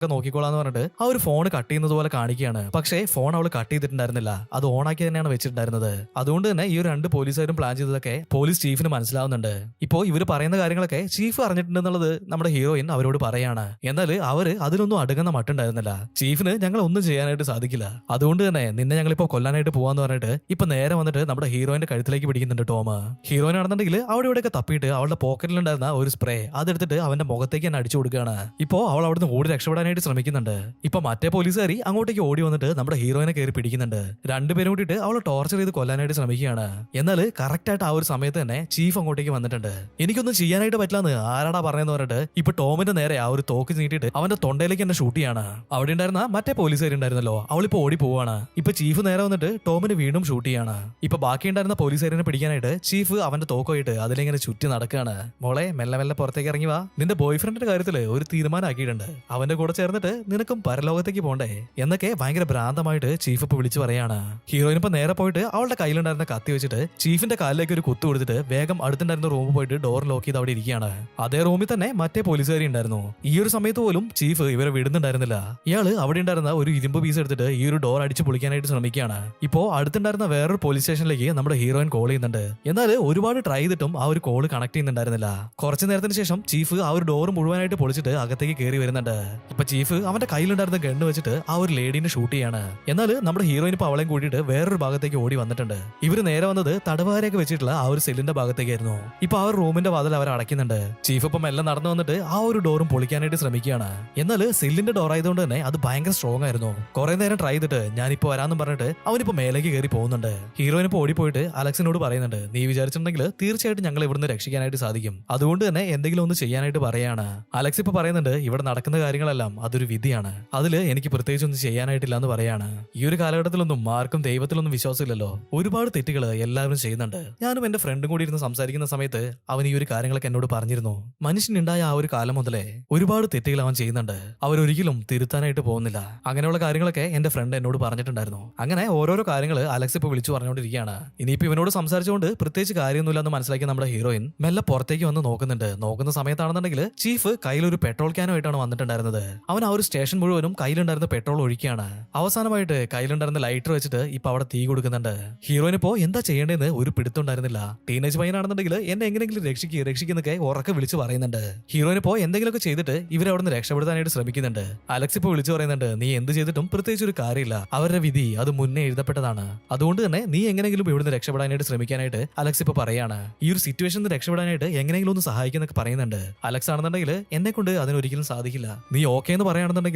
ഒക്കെ നോക്കിക്കോളാന്ന് പറഞ്ഞിട്ട് ആ ഒരു ഫോൺ കട്ട് ചെയ്യുന്നത് പോലെ കാണിക്കുകയാണ്. പക്ഷേ ഫോൺ അവൾ കട്ട് ചെയ്തിട്ടുണ്ടായിരുന്നില്ല. അത് ഓൺ ആക്കി തന്നെയാണ് വെച്ചിട്ടുണ്ടായിരുന്നത്. അതുകൊണ്ട് തന്നെ ഈ ഒരു രണ്ട് പോലീസുകാരും പ്ലാൻ ചെയ്തതൊക്കെ പോലീസ് ചീഫിന് മനസ്സിലാവുന്നുണ്ട്. ഇപ്പോ ഇവർ പറയുന്ന കാര്യങ്ങളൊക്കെ ചീഫ് അറിഞ്ഞിട്ടുണ്ടെന്നുള്ളത് നമ്മുടെ ഹീറോയിൻ അവരോട് പറയാണ്. എന്നാൽ അവർ അതിനൊന്നും അടുങ്ങുന്ന മട്ടുണ്ടായിരുന്നില്ല. ചീഫിന് ഞങ്ങൾ ഒന്നും ചെയ്യാനായിട്ട് സാധിക്കില്ല. അതുകൊണ്ട് തന്നെ നിന്നെ ഞങ്ങളിപ്പോ കൊല്ലാനായിട്ട് പോവാന്ന് പറഞ്ഞിട്ട് ഇപ്പൊ നേരെ വന്നിട്ട് നമ്മുടെ ഹീറോയിന്റെ കഴുത്തിലേക്ക് പിടിക്കുന്നുണ്ട് ടോം. ഹീറോയിൻ ആണെന്നുണ്ടെങ്കിൽ അവിടെ ഇവിടെയൊക്കെ തപ്പിയിട്ട് അവളുടെ പോക്കറ്റിലുണ്ടായിരുന്ന ഒരു സ്പ്രേ അതെടുത്തിട്ട് അവന്റെ മുഖത്തേക്ക് തന്നെ അടിച്ചു കൊടുക്കുകയാണ്. ഇപ്പോ അവൾ അവിടുന്ന് ഓടി രക്ഷപ്പെടാനായിട്ട് ശ്രമിക്കുന്നുണ്ട്. ഇപ്പൊ മറ്റേ പോലീസുകാരി അങ്ങോട്ടേക്ക് ഓടി വന്നിട്ട് നമ്മുടെ ഹീറോയിനെ കയറി പിടിക്കുന്നുണ്ട്. രണ്ടുപേരും കൂട്ടിയിട്ട് അവളെ ടോർച്ചർ ചെയ്ത് കൊല്ലാനായിട്ട് ശ്രമിക്കുകയാണ്. എന്നാൽ കറക്റ്റ് ആയിട്ട് ആ ഒരു സമയത്ത് തന്നെ ചീഫ് അങ്ങോട്ടേക്ക് വന്നിട്ടുണ്ട്. എനിക്കൊന്നും ചെയ്യാനായിട്ട് പറ്റില്ലെന്ന് ആരാടാ പറഞ്ഞെന്ന് പറഞ്ഞിട്ട് ഇപ്പൊ ടോമിന്റെ നേരെ ആ ഒരു തോക്ക് നീട്ടിയിട്ട് അവന്റെ തൊണ്ടയിലേക്ക് എന്നെ ഷൂട്ട് ചെയ്യാണ്. അവിടെ ഉണ്ടായിരുന്ന മറ്റേ പോലീസുകാരി ഉണ്ടായിരുന്നല്ലോ അവളിപ്പോ ഓടി പോവാണ്. ഇപ്പൊ ചീഫ് നേരെ വന്നിട്ട് ടോമിന് വീണ്ടും ഷൂട്ട് ചെയ്യാണ്. ഇപ്പൊ ബാക്കി ഉണ്ടായിരുന്ന പോലീസുകാരനെ പിടിക്കാനായിട്ട് ചീഫ് അവന്റെ തോക്കായിട്ട് അതിലിങ്ങനെ ചുറ്റി നടക്കുകയാണ്. മോളെ മെല്ലെ മെല്ലെ പുറത്തേക്ക് ഇറങ്ങി വാ. നിന്റെ ബോയ്ഫ്രണ്ടിന്റെ കാര്യത്തിൽ ഒരു തീരുമാനമാക്കിയിട്ടുണ്ട്. അവന്റെ കൂടെ ചേർന്നിട്ട് നിനക്കും പരലോകത്തേക്ക് പോണ്ടേ? എന്നൊക്കെ ഭയങ്കര ഭ്രാന്തമായിട്ട് ചീഫ് ഇപ്പൊ വിളിച്ചു പറയാണ്. ഹീറോയിൻ ഇപ്പൊ നേരെ പോയിട്ട് അവളുടെ കയ്യിലുണ്ടായിരുന്ന കത്തി വെച്ചിട്ട് ചീഫിന്റെ കാലിലേക്ക് ഒരു കുത്തു കൊടുത്തിട്ട് വേഗം അടുത്തുണ്ടായിരുന്ന റൂമിൽ പോയിട്ട് ഡോർ ലോക്ക് ചെയ്ത് അവിടെ ഇരിക്കുകയാണ്. അതേ റൂമിൽ തന്നെ മറ്റേ പോലീസുകാരി ഉണ്ടായിരുന്നു. ഈ ഒരു സമയത്ത് പോലും ചീഫ് ഇവരെ വിടുന്നുണ്ടായിരുന്നില്ല. ഇയാൾ അവിടെ ഉണ്ടായിരുന്ന ഒരു ഇരുമ്പ് പീസ് എടുത്തിട്ട് ഈ ഒരു ഡോർ അടിച്ച് പൊളിക്കാനായിട്ട് ശ്രമിക്കുകയാണ്. ഇപ്പോ അടുത്തുണ്ടായിരുന്ന വേറൊരു പോലീസ് സ്റ്റേഷനിലേക്ക് നമ്മുടെ ഹീറോയിൻ കോൾ ചെയ്യുന്നുണ്ട്. എന്നാൽ ഒരുപാട് ട്രൈ ചെയ്തിട്ടും ആ ഒരു കോൾ കണക്ട് ചെയ്യുന്നുണ്ടായിരുന്നില്ല. കുറച്ചു നേരത്തിന് ശേഷം ചീഫ് ആ ഒരു ഡോർ മുഴുവനായിട്ട് പൊളിച്ചിട്ട് അകത്തേക്ക് കയറി വരുന്നുണ്ട്. ഇപ്പൊ ചീഫ് അവന്റെ കയ്യിലുണ്ടായിരുന്ന ഗണ്ണ് വെച്ചിട്ട് ആ ഒരു ലേഡീനെ ഷൂട്ട് ചെയ്യാണ്. എന്നാൽ നമ്മുടെ ഹീറോയിൻ ഇപ്പൊ അവളെയും കൂട്ടിയിട്ട് വേറൊരു ഭാഗത്തേക്ക് ഓടി വന്നിട്ടുണ്ട്. ഇവർ നേരെ വന്നത് തടവുകാരെയൊക്കെ വെച്ചിട്ടുള്ള ആ ഒരു സെല്ലിന്റെ ഭാഗത്തേക്കായിരുന്നു. ഇപ്പൊ ആ ഒരു റൂമിന്റെ വാതിൽ അവർ അടയ്ക്കുന്നുണ്ട്. ചീഫ് ഇപ്പം എല്ലാം നടന്നു വന്നിട്ട് ആ ഒരു ഡോറും പൊളിക്കാനായിട്ട് ശ്രമിക്കുകയാണ്. എന്നാൽ സെല്ലിന്റെ ഡോർ ആയതുകൊണ്ട് തന്നെ അത് ഭയങ്കര സ്ട്രോങ് ആയിരുന്നു. കുറെ നേരം ട്രൈ ചെയ്തിട്ട് ഞാനിപ്പോ വരാന്നും പറഞ്ഞിട്ട് അവനിപ്പോ മേലേക്ക് കയറി പോകുന്നുണ്ട്. ഹീറോയിൻ ഇപ്പൊ ഓടിപ്പോയിട്ട് അലക്സിനോട് പറയുന്നുണ്ട് നീ വിചാരിച്ചിട്ടുണ്ടെങ്കിൽ തീർച്ചയായിട്ടും ഞങ്ങൾ ഇവിടുന്ന് രക്ഷിക്കാനായിട്ട് സാധിക്കും. അതുകൊണ്ട് തന്നെ എന്തെങ്കിലും ഒന്ന് ചെയ്യാനായിട്ട് പറയാണ്. അലക്സ് ഇപ്പൊ പറയുന്നുണ്ട് ഇവിടെ നടക്കുന്ന കാര്യങ്ങളെല്ലാം അതൊരു വിധിയാണ്. അതിൽ എനിക്ക് പ്രത്യേകിച്ച് ഒന്നും ചെയ്യാനായിട്ടില്ല എന്ന് പറയാണ്. ഈ ഒരു കാലഘട്ടത്തിലൊന്നും ആർക്കും ദൈവത്തിലൊന്നും വിശ്വാസമില്ലല്ലോ. ഒരുപാട് തെറ്റുകൾ എല്ലാവരും ചെയ്യുന്നുണ്ട്. ഞാനും എന്റെ ഫ്രണ്ടും കൂടി ഇരുന്ന് സംസാരിക്കുന്ന സമയത്ത് അവൻ ഈ ഒരു കാര്യങ്ങളൊക്കെ എന്നോട് പറഞ്ഞിരുന്നു. മനുഷ്യനുണ്ടായ ആ ഒരു കാലം മുതലേ ഒരുപാട് തെറ്റുകൾ അവൻ ചെയ്യുന്നുണ്ട്. അവരൊരിക്കലും തിരുത്താനായിട്ട് പോകുന്നില്ല. അങ്ങനെയുള്ള കാര്യങ്ങളൊക്കെ എന്റെ ഫ്രണ്ട് എന്നോട് പറഞ്ഞിട്ടുണ്ടായിരുന്നു. അങ്ങനെ ഓരോരോ കാര്യങ്ങൾ അലക്സ് ഇപ്പൊ വിളിച്ചു പറഞ്ഞുകൊണ്ടിരിക്കുകയാണ്. ഇനിയിപ്പോ ഇവനോട് സംസാരിച്ചുകൊണ്ട് പ്രത്യേകിച്ച് കാര്യമൊന്നുമില്ല എന്ന് മനസ്സിലാക്കി നമ്മുടെ ഹീറോയിൻ മെല്ലെ പുറത്തേക്ക് വന്ന് നോക്കുന്നുണ്ട്. നോക്കുന്ന സമയത്താണെന്നുണ്ടെങ്കിൽ ചീഫ് കയ്യിൽ ഒരു പെട്രോൾ ക്യാനുമായിട്ടാണ് വന്നിട്ടുണ്ടായിരുന്നത്. അവൻ ആ ഒരു സ്റ്റേഷൻ മുഴുവനും കയ്യിലുണ്ടായിരുന്ന പെട്രോൾ ഒഴിക്കുകയാണ്. അവസാനമായിട്ട് കയ്യിലുണ്ടായിരുന്ന ലൈറ്റർ വെച്ചിട്ട് ഇപ്പൊ അവിടെ തീ കൊടുക്കുന്നുണ്ട്. ഹീറോയിന് ഇപ്പോ എന്താ ചെയ്യേണ്ടതെന്ന് ഒരു പിടുത്തുണ്ടായിരുന്നില്ല ടീനേജ് പയ്യനാണെന്നുണ്ടെങ്കിൽ എന്നെ എങ്ങനെയെങ്കിലും രക്ഷിക്കുക രക്ഷിക്കുന്നൊക്കെ ഉറക്കെ വിളിച്ചു പറയുന്നുണ്ട്. ഹീറോയിന് ഇപ്പോ എന്തെങ്കിലുമൊക്കെ ചെയ്തിട്ട് ഇവരെ അവിടെ നിന്ന് രക്ഷപ്പെടുത്താനായിട്ട് ശ്രമിക്കുന്നുണ്ട്. അലക്സ് ഇപ്പോ വിളിച്ചു പറയുന്നുണ്ട് നീ എന്ത് ചെയ്തിട്ടും പ്രത്യേകിച്ച് ഒരു കാര്യമില്ല. അവരുടെ വിധി അത് മുന്നേ എഴുതപ്പെട്ടതാണ്. അതുകൊണ്ട് തന്നെ നീ എങ്ങനെയെങ്കിലും ഇവിടുന്ന് രക്ഷപ്പെടാനായിട്ട് ശ്രമിക്കാനായിട്ട് അലക്സ് ഇപ്പൊ പറയാണ്. ഈ ഒരു സിറ്റുവേഷനിൽ രക്ഷപ്പെടാനായിട്ട് എങ്ങനെയെങ്കിലും ഒന്ന് സഹായിക്കുന്നൊക്കെ പറയുന്നുണ്ട്. അലക്സ് ആണെന്നുണ്ടെങ്കിൽ എന്നെ കൊണ്ട് അതിനൊരിക്കലും സാധിക്കില്ല. നീ ഓക്കെ എന്ന് പറയുകയാണെന്നുണ്ടെങ്കിൽ